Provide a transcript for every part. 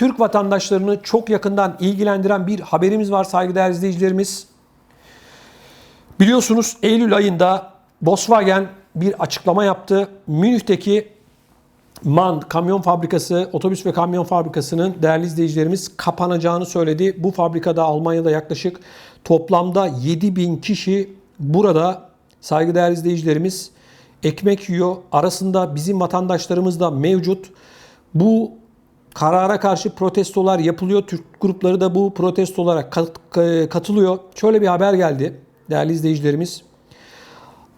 Türk vatandaşlarını çok yakından ilgilendiren bir haberimiz var saygıdeğer izleyicilerimiz. Biliyorsunuz Eylül ayında Volkswagen bir açıklama yaptı. Münih'teki MAN kamyon fabrikası, otobüs ve kamyon fabrikasının değerli izleyicilerimiz kapanacağını söyledi. Bu fabrikada Almanya'da yaklaşık toplamda 7000 kişi burada saygıdeğer izleyicilerimiz ekmek yiyor. Arasında bizim vatandaşlarımız da mevcut. Bu karara karşı protestolar yapılıyor. Türk grupları da bu protestolara kat- katılıyor. Şöyle bir haber geldi değerli izleyicilerimiz.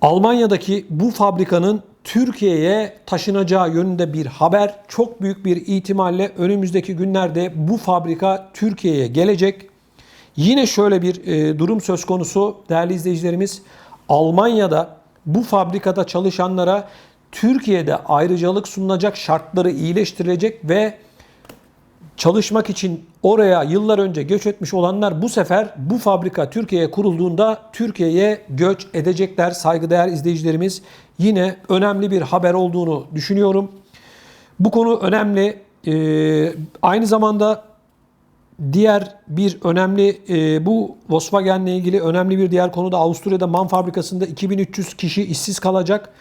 Almanya'daki bu fabrikanın Türkiye'ye taşınacağı yönünde bir haber. Çok büyük bir ihtimalle önümüzdeki günlerde bu fabrika Türkiye'ye gelecek. Yine şöyle bir e, durum söz konusu değerli izleyicilerimiz. Almanya'da bu fabrikada çalışanlara Türkiye'de ayrıcalık sunulacak şartları iyileştirilecek ve çalışmak için oraya yıllar önce göç etmiş olanlar bu sefer bu fabrika Türkiye'ye kurulduğunda Türkiye'ye göç edecekler saygıdeğer izleyicilerimiz. Yine önemli bir haber olduğunu düşünüyorum. Bu konu önemli. Ee, aynı zamanda diğer bir önemli e, bu Volkswagen'le ilgili önemli bir diğer konu da Avusturya'da MAN fabrikasında 2300 kişi işsiz kalacak.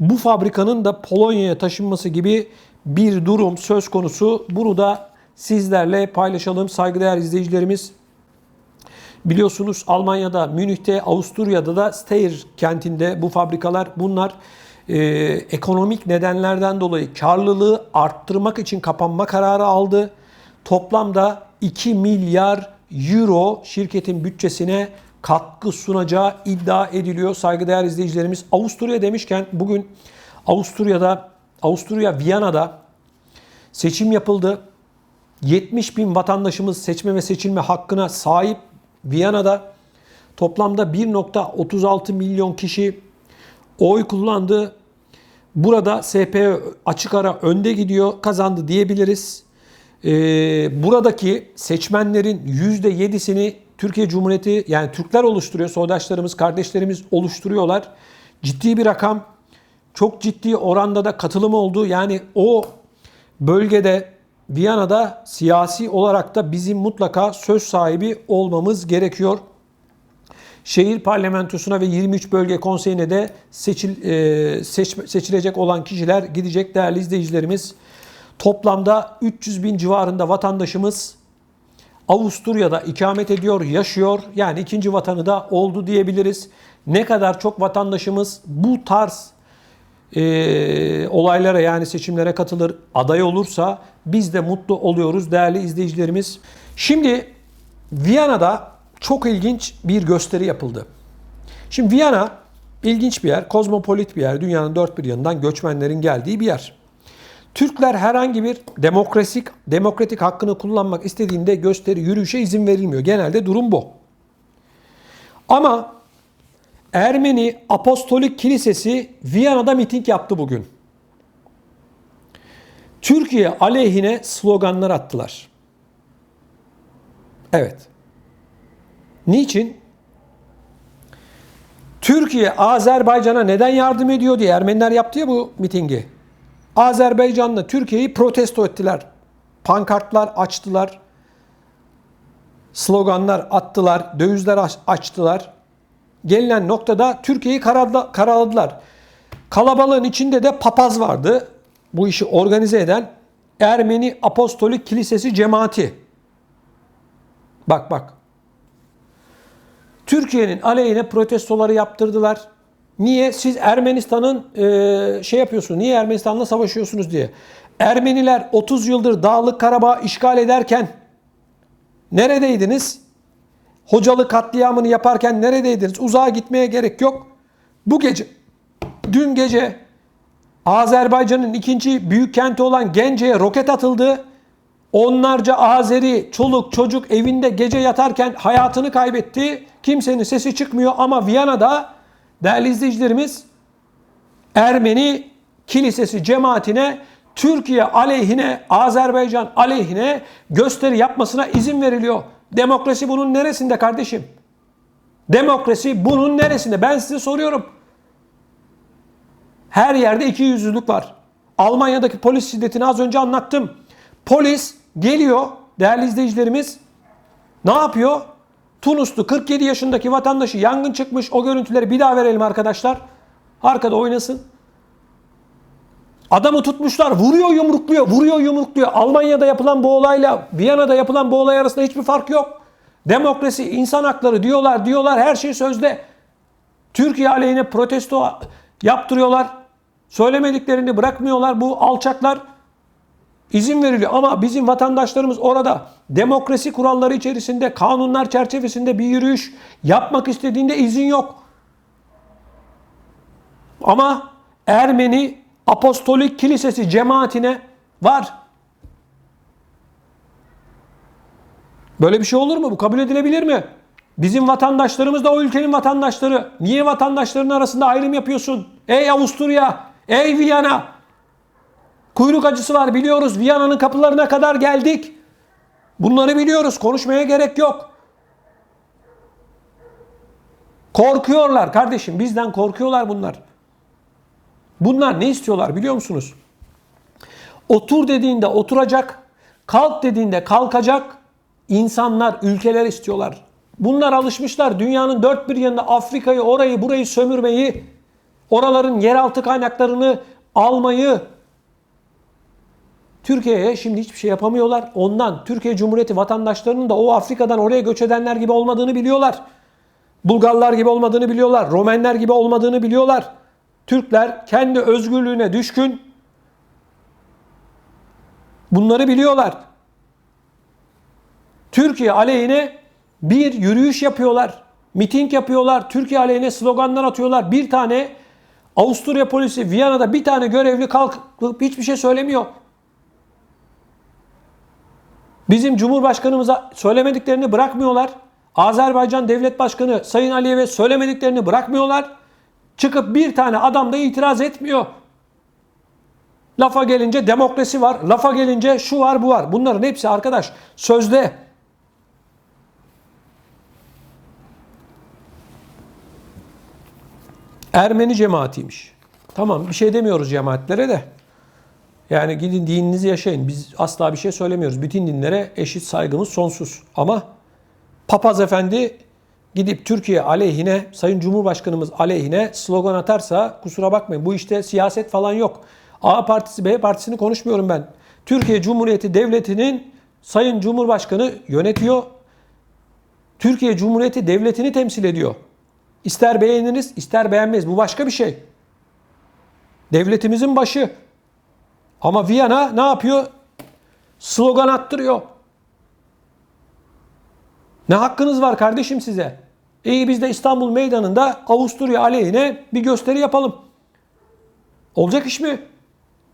Bu fabrikanın da Polonya'ya taşınması gibi bir durum söz konusu. Bunu da sizlerle paylaşalım saygıdeğer izleyicilerimiz. Biliyorsunuz Almanya'da, Münih'te, Avusturya'da da Steyr kentinde bu fabrikalar bunlar e, ekonomik nedenlerden dolayı karlılığı arttırmak için kapanma kararı aldı. Toplamda 2 milyar euro şirketin bütçesine katkı sunacağı iddia ediliyor. Saygıdeğer izleyicilerimiz Avusturya demişken bugün Avusturya'da, Avusturya Viyana'da seçim yapıldı. 70 bin vatandaşımız seçme ve seçilme hakkına sahip Viyana'da toplamda 1.36 milyon kişi oy kullandı. Burada SPÖ açık ara önde gidiyor, kazandı diyebiliriz. Ee, buradaki seçmenlerin %7'sini Türkiye Cumhuriyeti yani Türkler oluşturuyor. Soydaşlarımız, kardeşlerimiz oluşturuyorlar. Ciddi bir rakam. Çok ciddi oranda da katılım oldu. Yani o bölgede Viyana'da siyasi olarak da bizim mutlaka söz sahibi olmamız gerekiyor. Şehir parlamentosuna ve 23 bölge konseyine de seçil, e, seç, seçilecek olan kişiler gidecek değerli izleyicilerimiz. Toplamda 300 bin civarında vatandaşımız Avusturya'da ikamet ediyor, yaşıyor. Yani ikinci vatanı da oldu diyebiliriz. Ne kadar çok vatandaşımız bu tarz e, olaylara yani seçimlere katılır, aday olursa biz de mutlu oluyoruz değerli izleyicilerimiz. Şimdi Viyana'da çok ilginç bir gösteri yapıldı. Şimdi Viyana ilginç bir yer, kozmopolit bir yer. Dünyanın dört bir yanından göçmenlerin geldiği bir yer. Türkler herhangi bir demokrasik demokratik hakkını kullanmak istediğinde gösteri, yürüyüşe izin verilmiyor. Genelde durum bu. Ama Ermeni Apostolik Kilisesi Viyana'da miting yaptı bugün. Türkiye aleyhine sloganlar attılar. Evet. Niçin? Türkiye Azerbaycan'a neden yardım ediyor diye Ermeniler yaptı ya bu mitingi. Azerbaycan'la Türkiye'yi protesto ettiler. Pankartlar açtılar. Sloganlar attılar. Dövizler açtılar. Gelinen noktada Türkiye'yi karaladılar. Kalabalığın içinde de papaz vardı. Bu işi organize eden Ermeni Apostolik Kilisesi cemaati. Bak bak. Türkiye'nin aleyhine protestoları yaptırdılar. Niye? Siz Ermenistan'ın e, şey yapıyorsunuz. Niye Ermenistan'la savaşıyorsunuz diye. Ermeniler 30 yıldır Dağlık Karabağ işgal ederken neredeydiniz? Hocalı katliamını yaparken neredeydiniz? Uzağa gitmeye gerek yok. Bu gece, dün gece Azerbaycan'ın ikinci büyük kenti olan Gence'ye roket atıldı. Onlarca Azeri çoluk çocuk evinde gece yatarken hayatını kaybetti. Kimsenin sesi çıkmıyor ama Viyana'da değerli izleyicilerimiz Ermeni kilisesi cemaatine Türkiye aleyhine, Azerbaycan aleyhine gösteri yapmasına izin veriliyor. Demokrasi bunun neresinde kardeşim? Demokrasi bunun neresinde? Ben size soruyorum. Her yerde iki yüzlülük var. Almanya'daki polis şiddetini az önce anlattım. Polis geliyor değerli izleyicilerimiz ne yapıyor? Tunuslu 47 yaşındaki vatandaşı yangın çıkmış. O görüntüleri bir daha verelim arkadaşlar. Arkada oynasın. Adamı tutmuşlar. Vuruyor yumrukluyor. Vuruyor yumrukluyor. Almanya'da yapılan bu olayla Viyana'da yapılan bu olay arasında hiçbir fark yok. Demokrasi, insan hakları diyorlar diyorlar. Her şey sözde. Türkiye aleyhine protesto yaptırıyorlar. Söylemediklerini bırakmıyorlar. Bu alçaklar izin veriliyor. Ama bizim vatandaşlarımız orada demokrasi kuralları içerisinde, kanunlar çerçevesinde bir yürüyüş yapmak istediğinde izin yok. Ama Ermeni Apostolik Kilisesi cemaatine var. Böyle bir şey olur mu? Bu kabul edilebilir mi? Bizim vatandaşlarımız da o ülkenin vatandaşları. Niye vatandaşların arasında ayrım yapıyorsun? Ey Avusturya, ey Viyana. Kuyruk acısı var biliyoruz. Viyana'nın kapılarına kadar geldik. Bunları biliyoruz. Konuşmaya gerek yok. Korkuyorlar kardeşim. Bizden korkuyorlar bunlar. Bunlar ne istiyorlar biliyor musunuz? Otur dediğinde oturacak, kalk dediğinde kalkacak insanlar, ülkeler istiyorlar. Bunlar alışmışlar dünyanın dört bir yanında Afrika'yı, orayı, burayı sömürmeyi, oraların yeraltı kaynaklarını almayı. Türkiye'ye şimdi hiçbir şey yapamıyorlar. Ondan Türkiye Cumhuriyeti vatandaşlarının da o Afrika'dan oraya göç edenler gibi olmadığını biliyorlar. Bulgarlar gibi olmadığını biliyorlar. Romenler gibi olmadığını biliyorlar. Türkler kendi özgürlüğüne düşkün. Bunları biliyorlar. Türkiye aleyhine bir yürüyüş yapıyorlar. Miting yapıyorlar. Türkiye aleyhine sloganlar atıyorlar. Bir tane Avusturya polisi Viyana'da bir tane görevli kalkıp hiçbir şey söylemiyor. Bizim Cumhurbaşkanımıza söylemediklerini bırakmıyorlar. Azerbaycan Devlet Başkanı Sayın Aliyev'e söylemediklerini bırakmıyorlar. Çıkıp bir tane adam da itiraz etmiyor. Lafa gelince demokrasi var, lafa gelince şu var bu var. Bunların hepsi arkadaş sözde. Ermeni cemaatiymiş. Tamam bir şey demiyoruz cemaatlere de. Yani gidin dininizi yaşayın. Biz asla bir şey söylemiyoruz. Bütün dinlere eşit saygımız sonsuz. Ama papaz efendi gidip Türkiye aleyhine, Sayın Cumhurbaşkanımız aleyhine slogan atarsa kusura bakmayın. Bu işte siyaset falan yok. A partisi, B partisini konuşmuyorum ben. Türkiye Cumhuriyeti Devleti'nin Sayın Cumhurbaşkanı yönetiyor. Türkiye Cumhuriyeti Devleti'ni temsil ediyor. İster beğeniniz, ister beğenmeyiz. Bu başka bir şey. Devletimizin başı. Ama Viyana ne yapıyor? Slogan attırıyor. Ne hakkınız var kardeşim size? İyi biz de İstanbul Meydanı'nda Avusturya aleyhine bir gösteri yapalım. Olacak iş mi?